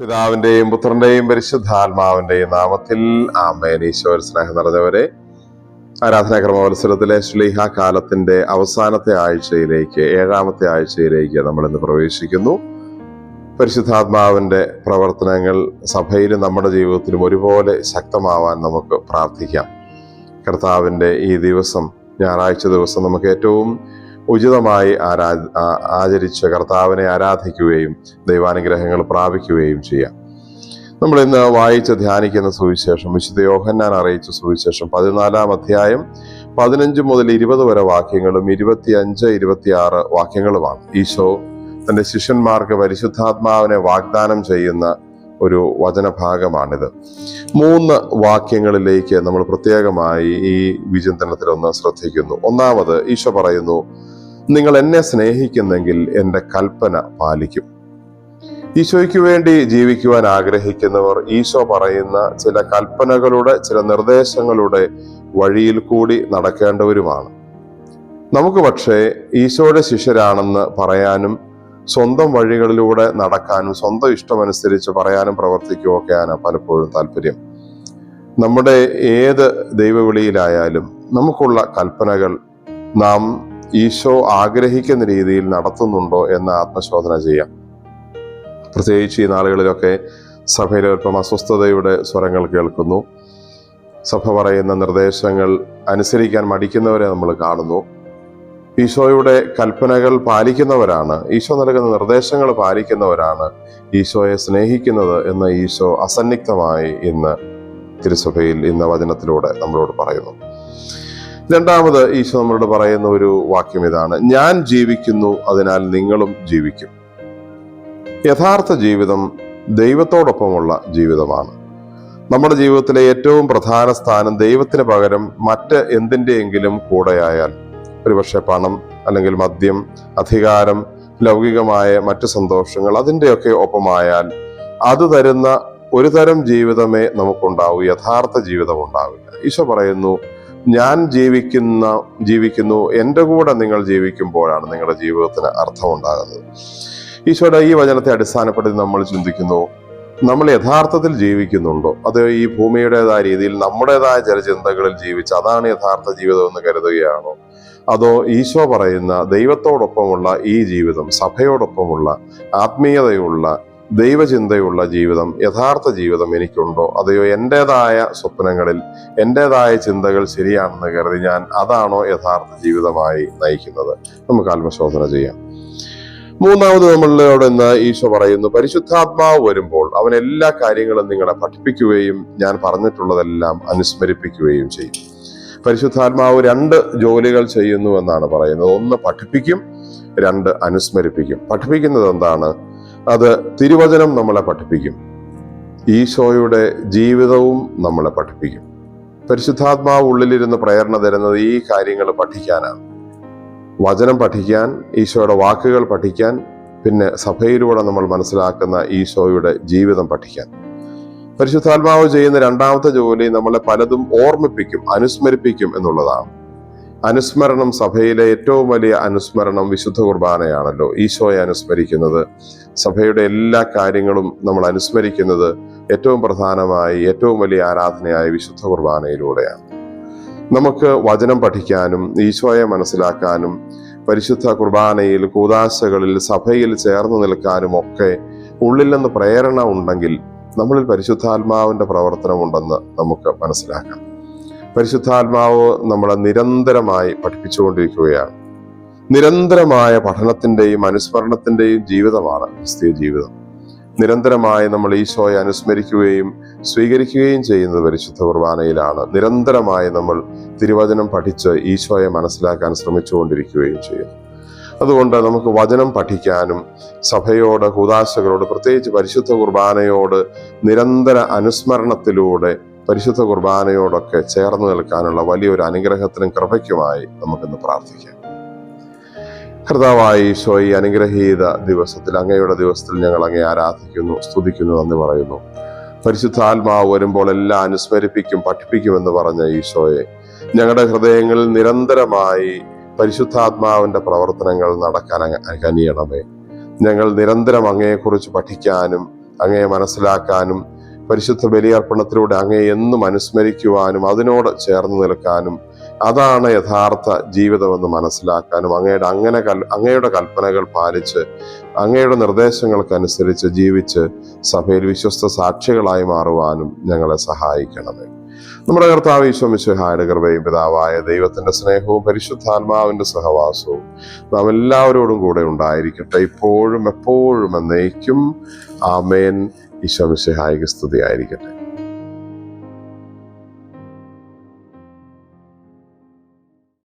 പിതാവിന്റെയും പുത്രന്റെയും പരിശുദ്ധാത്മാവിന്റെയും നാമത്തിൽ ആമേൻ. ഈശോർ സ്നേഹം നിറഞ്ഞവരെ ആരാധനാക്രമ മത്സരത്തിലെ ശ്ലീഹ കാലത്തിന്റെ അവസാനത്തെ ആഴ്ചയിലേക്ക് ഏഴാമത്തെ ആഴ്ചയിലേക്ക് നമ്മൾ ഇന്ന് പ്രവേശിക്കുന്നു. പരിശുദ്ധാത്മാവിന്റെ പ്രവർത്തനങ്ങൾ സഭയിലും നമ്മുടെ ജീവിതത്തിലും ഒരുപോലെ ശക്തമാവാൻ നമുക്ക് പ്രാർത്ഥിക്കാം. കർത്താവിന്റെ ഈ ദിവസം ഞായറാഴ്ച ദിവസം നമുക്ക് ഏറ്റവും ഉചിതമായി ആരാ ആചരിച്ച് കർത്താവിനെ ആരാധിക്കുകയും ദൈവാനുഗ്രഹങ്ങൾ പ്രാപിക്കുകയും ചെയ്യാം. നമ്മൾ ഇന്ന് വായിച്ച് ധ്യാനിക്കുന്ന സുവിശേഷം വിശുദ്ധ യോഹന്നാൻ അറിയിച്ച സുവിശേഷം പതിനാലാം അധ്യായം പതിനഞ്ച് മുതൽ ഇരുപത് വരെ വാക്യങ്ങളും ഇരുപത്തി അഞ്ച് ഇരുപത്തി ആറ് വാക്യങ്ങളുമാണ്. ഈശോ തന്റെ ശിഷ്യന്മാർക്ക് പരിശുദ്ധാത്മാവിനെ വാഗ്ദാനം ചെയ്യുന്ന ഒരു വചനഭാഗമാണിത്. മൂന്ന് വാക്യങ്ങളിലേക്ക് നമ്മൾ പ്രത്യേകമായി ഈ വിചിന്തനത്തിൽ ഒന്ന് ശ്രദ്ധിക്കുന്നു. ഒന്നാമത് ഈശോ പറയുന്നു നിങ്ങൾ എന്നെ സ്നേഹിക്കുന്നെങ്കിൽ എന്റെ കൽപ്പന പാലിക്കും. ഈശോയ്ക്ക് വേണ്ടി ജീവിക്കുവാൻ ആഗ്രഹിക്കുന്നവർ ഈശോ പറയുന്ന ചില കൽപ്പനകളുടെ ചില നിർദ്ദേശങ്ങളുടെ വഴിയിൽ കൂടി നടക്കേണ്ടവരുമാണ്. നമുക്ക് പക്ഷേ ഈശോയുടെ ശിഷ്യരാണെന്ന് പറയാനും സ്വന്തം വഴികളിലൂടെ നടക്കാനും സ്വന്തം ഇഷ്ടമനുസരിച്ച് പറയാനും പ്രവർത്തിക്കുകയൊക്കെയാണ് പലപ്പോഴും താല്പര്യം. നമ്മുടെ ഏത് ദൈവവിളിയിലായാലും നമുക്കുള്ള കൽപ്പനകൾ നാം ഈശോ ആഗ്രഹിക്കുന്ന രീതിയിൽ നടത്തുന്നുണ്ടോ എന്ന് ആത്മശോധന ചെയ്യാം. പ്രത്യേകിച്ച് ഈ നാളുകളിലൊക്കെ സഭയിലെ അല്പം അസ്വസ്ഥതയുടെ സ്വരങ്ങൾ കേൾക്കുന്നു. സഭ പറയുന്ന നിർദ്ദേശങ്ങൾ അനുസരിക്കാൻ മടിക്കുന്നവരെ നമ്മൾ കാണുന്നു. ഈശോയുടെ കൽപ്പനകൾ പാലിക്കുന്നവരാണ് ഈശോ നൽകുന്ന നിർദ്ദേശങ്ങൾ പാലിക്കുന്നവരാണ് ഈശോയെ സ്നേഹിക്കുന്നത് എന്ന് ഈശോ അസന്നിഗ്ധമായി ഇന്ന് തിരുസഭയിൽ ഇന്ന് വചനത്തിലൂടെ നമ്മളോട് പറയുന്നു. രണ്ടാമത് ഈശോ നമ്മളോട് പറയുന്ന ഒരു വാക്യം ഇതാണ്. ഞാൻ ജീവിക്കുന്നു അതിനാൽ നിങ്ങളും ജീവിക്കും. യഥാർത്ഥ ജീവിതം ദൈവത്തോടൊപ്പമുള്ള ജീവിതമാണ്. നമ്മുടെ ജീവിതത്തിലെ ഏറ്റവും പ്രധാന സ്ഥാനം ദൈവത്തിന് പകരം മറ്റ് എന്തിന്റെയെങ്കിലും കൂടെയായാൽ ഒരുപക്ഷെ പണം അല്ലെങ്കിൽ മദ്യം അധികാരം ലൗകികമായ മറ്റ് സന്തോഷങ്ങൾ അതിന്റെയൊക്കെ ഒപ്പമായാൽ അത് തരുന്ന ഒരു തരം ജീവിതമേ നമുക്കുണ്ടാവൂ. യഥാർത്ഥ ജീവിതം ഉണ്ടാവില്ല. ഈശോ പറയുന്നു ഞാൻ ജീവിക്കുന്ന ജീവിക്കുന്നു എന്റെ കൂടെ നിങ്ങൾ ജീവിക്കുമ്പോഴാണ് നിങ്ങളുടെ ജീവിതത്തിന് അർത്ഥമുണ്ടാകുന്നത്. ഈശോയുടെ ഈ വചനത്തെ അടിസ്ഥാനപ്പെടുത്തി നമ്മൾ ചിന്തിക്കുന്നു നമ്മൾ യഥാർത്ഥത്തിൽ ജീവിക്കുന്നുണ്ടോ? അത് ഈ ഭൂമിയുടേതായ രീതിയിൽ നമ്മുടേതായ ചില ചിന്തകളിൽ ജീവിച്ച് അതാണ് യഥാർത്ഥ ജീവിതം എന്ന് കരുതുകയാണോ? അതോ ഈശോ പറയുന്ന ദൈവത്തോടൊപ്പമുള്ള ഈ ജീവിതം സഭയോടൊപ്പമുള്ള ആത്മീയതയുള്ള ദൈവചിന്തയുള്ള ജീവിതം യഥാർത്ഥ ജീവിതം എനിക്കുണ്ടോ? അതെയോ എന്റെതായ സ്വപ്നങ്ങളിൽ എന്റെതായ ചിന്തകൾ ശരിയാണെന്ന് കരുതി ഞാൻ അതാണോ യഥാർത്ഥ ജീവിതമായി നയിക്കുന്നത്? നമുക്ക് ആത്മശോധന ചെയ്യാം. മൂന്നാമത് നമ്മളോട് ഇന്ന് ഈശോ പറയുന്നു പരിശുദ്ധാത്മാവ് വരുമ്പോൾ അവൻ എല്ലാ കാര്യങ്ങളും നിങ്ങളെ പഠിപ്പിക്കുകയും ഞാൻ പറഞ്ഞിട്ടുള്ളതെല്ലാം അനുസ്മരിപ്പിക്കുകയും ചെയ്യും. പരിശുദ്ധാത്മാവ് രണ്ട് ജോലികൾ ചെയ്യുന്നു എന്നാണ് പറയുന്നത്. ഒന്ന് പഠിപ്പിക്കും രണ്ട് അനുസ്മരിപ്പിക്കും. പഠിപ്പിക്കുന്നത് എന്താണ്? അത് തിരുവചനം നമ്മളെ പഠിപ്പിക്കും. ഈശോയുടെ ജീവിതവും നമ്മളെ പഠിപ്പിക്കും. പരിശുദ്ധാത്മാവ് ഉള്ളിലിരുന്ന് പ്രേരണ തരുന്നത് ഈ കാര്യങ്ങൾ പഠിക്കാനാണ്. വചനം പഠിക്കാൻ ഈശോയുടെ വാക്കുകൾ പഠിക്കാൻ പിന്നെ സഭയിലൂടെ നമ്മൾ മനസ്സിലാക്കുന്ന ഈശോയുടെ ജീവിതം പഠിക്കാൻ. പരിശുദ്ധാത്മാവ് ചെയ്യുന്ന രണ്ടാമത്തെ ജോലി നമ്മളെ പലതും ഓർമ്മിപ്പിക്കും അനുസ്മരിപ്പിക്കും എന്നുള്ളതാണ്. അനുസ്മരണം സഭയിലെ ഏറ്റവും വലിയ അനുസ്മരണം വിശുദ്ധ കുർബാനയാണല്ലോ. ഈശോയെ അനുസ്മരിക്കുന്നത്. സഭയുടെ എല്ലാ കാര്യങ്ങളും നമ്മൾ അനുസ്മരിക്കുന്നത് ഏറ്റവും പ്രധാനമായി ഏറ്റവും വലിയ ആരാധനയായ വിശുദ്ധ കുർബാനയിലൂടെയാണ്. നമുക്ക് വചനം പഠിക്കാനും ഈശോയെ മനസ്സിലാക്കാനും പരിശുദ്ധ കുർബാനയിൽ കൂതാശകളിൽ സഭയിൽ ചേർന്ന് നിൽക്കാനും ഒക്കെ ഉള്ളിൽ നിന്ന് പ്രേരണ ഉണ്ടെങ്കിൽ നമ്മളിൽ പരിശുദ്ധാത്മാവിന്റെ പ്രവർത്തനമുണ്ടെന്ന് നമുക്ക് മനസ്സിലാക്കാം. പരിശുദ്ധാത്മാവ് നമ്മളെ നിരന്തരമായി പഠിപ്പിച്ചുകൊണ്ടിരിക്കുകയാണ്. നിരന്തരമായ പഠനത്തിന്റെയും അനുസ്മരണത്തിന്റെയും ജീവിതമാണ് ക്രിസ്തീയ ജീവിതം. നിരന്തരമായി നമ്മൾ ഈശോയെ അനുസ്മരിക്കുകയും സ്വീകരിക്കുകയും ചെയ്യുന്നത് പരിശുദ്ധ കുർബാനയിലാണ്. നിരന്തരമായി നമ്മൾ തിരുവചനം പഠിച്ച് ഈശോയെ മനസ്സിലാക്കാൻ ശ്രമിച്ചുകൊണ്ടിരിക്കുകയും ചെയ്യുന്നു. അതുകൊണ്ട് നമുക്ക് വചനം പഠിക്കാനും സഭയോട് കൂതാശകളോട് പ്രത്യേകിച്ച് പരിശുദ്ധ കുർബാനയോട് നിരന്തര അനുസ്മരണത്തിലൂടെ പരിശുദ്ധ കുർബാനയോടൊക്കെ ചേർന്ന് നിൽക്കാനുള്ള വലിയൊരു അനുഗ്രഹത്തിനും കൃപയ്ക്കുമായി നമുക്കിന്ന് പ്രാർത്ഥിക്കാം. കർത്താവായി ഈശോ ഈ അനുഗ്രഹീത ദിവസത്തിൽ അങ്ങയുടെ ദിവസത്തിൽ ഞങ്ങൾ അങ്ങേ ആരാധിക്കുന്നു സ്തുതിക്കുന്നു എന്ന് പറയുന്നു. പരിശുദ്ധാത്മാവ് വരുമ്പോൾ എല്ലാം അനുസ്മരിപ്പിക്കും പഠിപ്പിക്കുമെന്ന് പറഞ്ഞ ഈശോയെ ഞങ്ങളുടെ ഹൃദയങ്ങളിൽ നിരന്തരമായി പരിശുദ്ധാത്മാവിന്റെ പ്രവർത്തനങ്ങൾ നടക്കാൻ കനിയണമേ ഞങ്ങൾ നിരന്തരം അങ്ങയെക്കുറിച്ച് പഠിക്കാനും അങ്ങയെ മനസ്സിലാക്കാനും പരിശുദ്ധ ബലിയർപ്പണത്തിലൂടെ അങ്ങയെ എന്നും അനുസ്മരിക്കുവാനും അതിനോട് ചേർന്ന് നിൽക്കാനും അതാണ് യഥാർത്ഥ ജീവിതമെന്ന് മനസ്സിലാക്കാനും അങ്ങയുടെ അങ്ങനെ കൽ അങ്ങയുടെ കൽപ്പനകൾ പാലിച്ച് അങ്ങയുടെ നിർദ്ദേശങ്ങൾക്കനുസരിച്ച് ജീവിച്ച് സഭയിൽ വിശ്വസ്ത സാക്ഷികളായി മാറുവാനും ഞങ്ങളെ സഹായിക്കണമേ. നമ്മുടെ കർത്താവ് ഈശ്വമിശുഹായുടെ കൃപയും പിതാവായ ദൈവത്തിന്റെ സ്നേഹവും പരിശുദ്ധാത്മാവിന്റെ സഹവാസവും നാം എല്ലാവരോടും കൂടെ ഉണ്ടായിരിക്കട്ടെ. ഇപ്പോഴും എപ്പോഴും എന്നേക്കും. ആമേൻ. ഈശ്വമിശുഹായിക്ക് സ്തുതിയായിരിക്കട്ടെ.